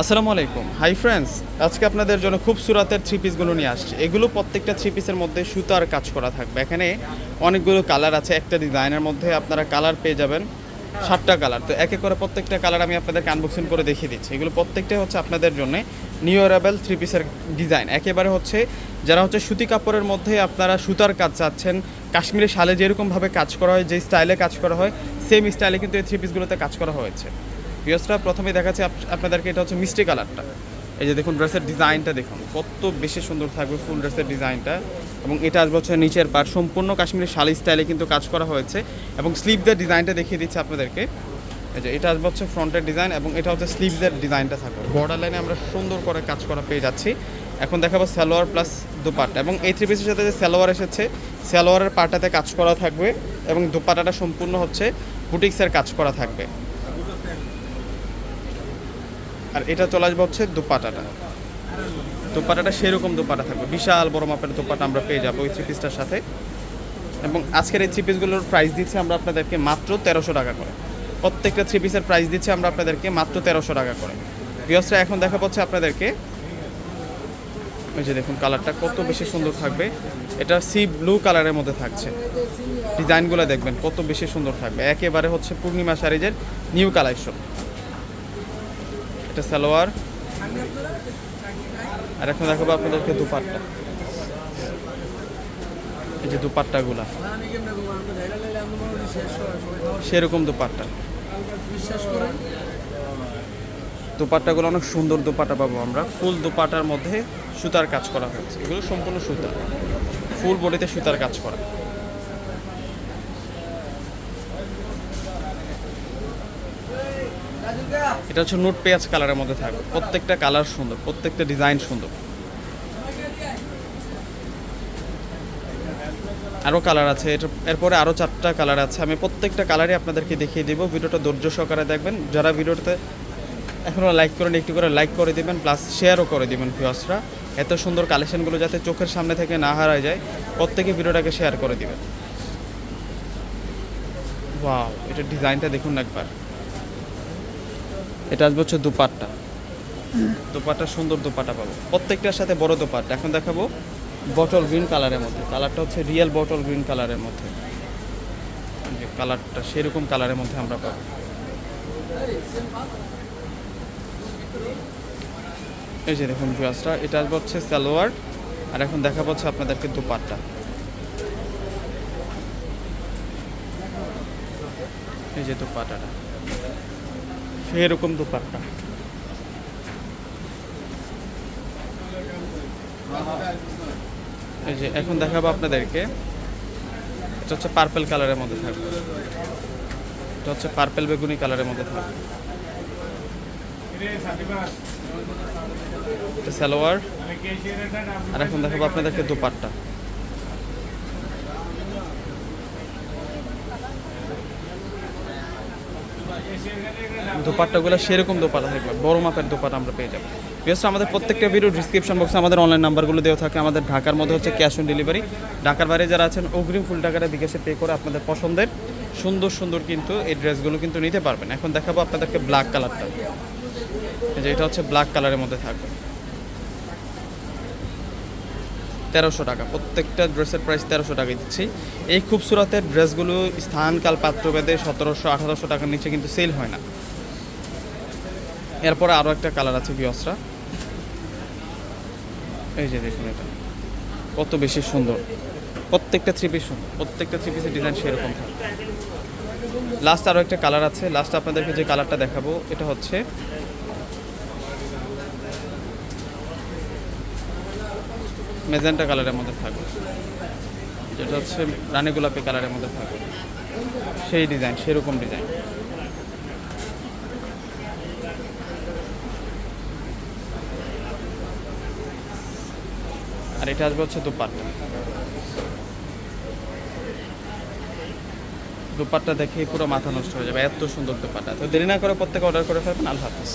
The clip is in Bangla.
আসসালামু আলাইকুম। হাই ফ্রেন্ডস আজকে আপনাদের জন্য খুব সুরাতের থ্রি পিসগুলো নিয়ে আসছি। এগুলো প্রত্যেকটা থ্রি পিসের মধ্যে সুতার কাজ করা থাকবে। এখানে অনেকগুলো কালার আছে। একটা ডিজাইনের মধ্যে আপনারা কালার পেয়ে যাবেন। সাতটা কালার তো একে করে প্রত্যেকটা কালার আমি আপনাদেরকে আনবক্সিং করে দেখিয়ে দিচ্ছি। এগুলো প্রত্যেকটাই হচ্ছে আপনাদের জন্য নিউয়ারেবল থ্রি পিসের ডিজাইন একেবারে হচ্ছে যারা হচ্ছে সুতি কাপড়ের মধ্যে আপনারা সুতার কাজ চাচ্ছেন, কাশ্মীরি শালে যেরকমভাবে কাজ করা হয়, যে স্টাইলে কাজ করা হয় সেম স্টাইলে কিন্তু এই থ্রি পিসগুলোতে কাজ করা হয়েছে। পিওসটা প্রথমে দেখাচ্ছে আপনাদেরকে এটা হচ্ছে মিষ্টি কালারটা। এই যে দেখুন ড্রেসের ডিজাইনটা দেখুন, কত বেশি সুন্দর থাকবে ফুল ড্রেসের ডিজাইনটা। এবং এটা আসবে হচ্ছে নিচের পার সম্পূর্ণ কাশ্মীরি শালি স্টাইলে কিন্তু কাজ করা হয়েছে। এবং স্লিভদের ডিজাইনটা দেখিয়ে দিচ্ছে আপনাদেরকে। এই যে এটা আসবে হচ্ছে ফ্রন্টের ডিজাইন এবং এটা হচ্ছে স্লিভদের ডিজাইনটা থাকবে। বর্ডার লাইনে আমরা সুন্দর করে কাজ করা পেয়ে যাচ্ছি। এখন দেখাবো সালোয়ার প্লাস দুপাট্টা এবং এই থ্রি পিসের সাথে যে সালোয়ার এসেছে, সালোয়ারের পাটাতে কাজ করা থাকবে এবং দুপাটাটা সম্পূর্ণ হচ্ছে বুটিক্সের কাজ করা থাকবে। আর এটা চলে আসবে হচ্ছে দুপাটাটা। দুপাটাটা সেরকম দুপাটা থাকবে। বিশাল বড় মাপের দুপাটা আমরা পেয়ে যাব ওই থ্রি পিসটার সাথে। এবং আজকের এই থ্রি পিসগুলোর প্রাইস দিচ্ছি আমরা আপনাদেরকে মাত্র তেরোশো টাকা করে। প্রত্যেকটা থ্রি পিসের প্রাইস দিচ্ছি আমরা আপনাদেরকে মাত্র তেরোশো টাকা করে। বিয়সটা এখন দেখা পাচ্ছে আপনাদেরকে ওই যে দেখুন কালারটা কত বেশি সুন্দর থাকবে। এটা সি ব্লু কালারের মধ্যে থাকছে। ডিজাইনগুলো দেখবেন কত বেশি সুন্দর থাকবে। একেবারে হচ্ছে পূর্ণিমা শাড়িজের নিউ কালেকশন এটা সালোয়ার। আর এখন দেখাবো আপনাদেরকে দুপাট্টা। এই যে দুপাট্টাগুলা। সেরকম দুপাট্টা। দুপাট্টাগুলো অনেক সুন্দর দুপাট্টা পাবো আমরা। ফুল দুপাটার মধ্যে সুতার কাজ করা হয়েছে এগুলো সম্পূর্ণ সুতা। ফুল বডিতে সুতার কাজ করা। এটা হচ্ছে নোট পেঁয়াজ কালারের মধ্যে থাকবে। প্রত্যেকটা কালার সুন্দর, প্রত্যেকটা ডিজাইন সুন্দর। আরও কালার আছে এরপরে আরও চারটা কালার আছে। আমি প্রত্যেকটা কালারই আপনাদেরকে দেখিয়ে দিব, ভিডিওটা ধৈর্য সহকারে দেখবেন। যারা ভিডিওটাতে এখনও লাইক করেন একটু করে লাইক করে দিবেন প্লাস শেয়ারও করে দিবেন ভিউয়ার্সরা এত সুন্দর কালেকশনগুলো যাতে চোখের সামনে থেকে না হারায় যায়, প্রত্যেকে ভিডিওটাকে শেয়ার করে দিবেন। ওয়াও এটা ডিজাইনটা দেখুন একবার। এটা আসবে হচ্ছে দুপাট্টা। দুপাট্টা, সুন্দর দুপাট্টা পাবো। প্রত্যেকটার সাথে বড় দুপাট্টা। এখন দেখাবো বটল গ্রিন কালারের মধ্যে। কালারটা হচ্ছে রিয়েল বটল গ্রিন কালারের মধ্যে। যে কালারটা সেরকম কালারের মধ্যে আমরা পাবো। এই যে দেখুন ভিউয়ার্সটা এটা আসবে হচ্ছে সালোয়ার। আর এখন দেখা পাচ্ছে আপনাদেরকে দুপাট্টা। এই যে দুপাট্টাটা। সেরকম দুপাট্টা। এই যে, এখন দেখাবো আপনাদেরকে। এটা হচ্ছে পার্পেল কালারের মধ্যে থাকবে। এটা হচ্ছে পার্পেল বেগুনি কালারের মধ্যে থাকবে। সালোয়ার। আর এখন দেখাবো আপনাদেরকে দুপাট্টা। দোপাট্টাগুলো সেরকম দোপাটা থাকবে বড় মাপের দোপাটা আমরা পেয়ে যাব। বিশেষ আমাদের প্রত্যেকটা ভিডিও ডিসক্রিপশন বক্সে আমাদের অনলাইন নাম্বারগুলো দেওয়া থাকে। আমাদের ঢাকার মধ্যে হচ্ছে ক্যাশ অন ডেলিভারি ঢাকার বাইরে যারা আছেন, অগ্রিম ফুল টাকাটা বিকাশে পে করে আপনাদের পছন্দের সুন্দর সুন্দর কিন্তু এই ড্রেসগুলো কিন্তু নিতে পারবেন। এখন দেখাবো আপনাদেরকে ব্ল্যাক কালারটা যে এটা হচ্ছে ব্ল্যাক কালারের মধ্যে থাকবে। তেরোশো টাকা। প্রত্যেকটা ড্রেসের প্রাইস তেরোশো টাকা দিচ্ছি। এই খুবসুরতের ড্রেসগুলো স্থানকাল পাত্রভেদে সতেরোশো, আঠারোশো টাকার নিচে কিন্তু সেল হয় না। এরপরে আরও একটা কালার আছে বিয়সরা। এই যে দেখুন এটা। কত বেশি সুন্দর। প্রত্যেকটা থ্রি পিস প্রত্যেকটা থ্রি পিসের ডিজাইন সেরকম থাকে। লাস্ট আরও একটা কালার আছে। লাস্ট আপনাদেরকে যে কালারটা দেখাবো, এটা হচ্ছে মেজেন্টা কালারের মধ্যে থাকবে। যেটা হচ্ছে রানী গোলাপি কালারের মধ্যে থাকবে। সেই ডিজাইন, সেরকম ডিজাইন। আর এটা আসবে হচ্ছে দুপাট্টা। দুপাট্টা দেখে পুরো মাথা নষ্ট হয়ে যাবে। এত সুন্দর দুপাট্টা। তো দেরি না করে প্রত্যেকে অর্ডার করে ফেলবেন, আল্লাহ হাফিজ।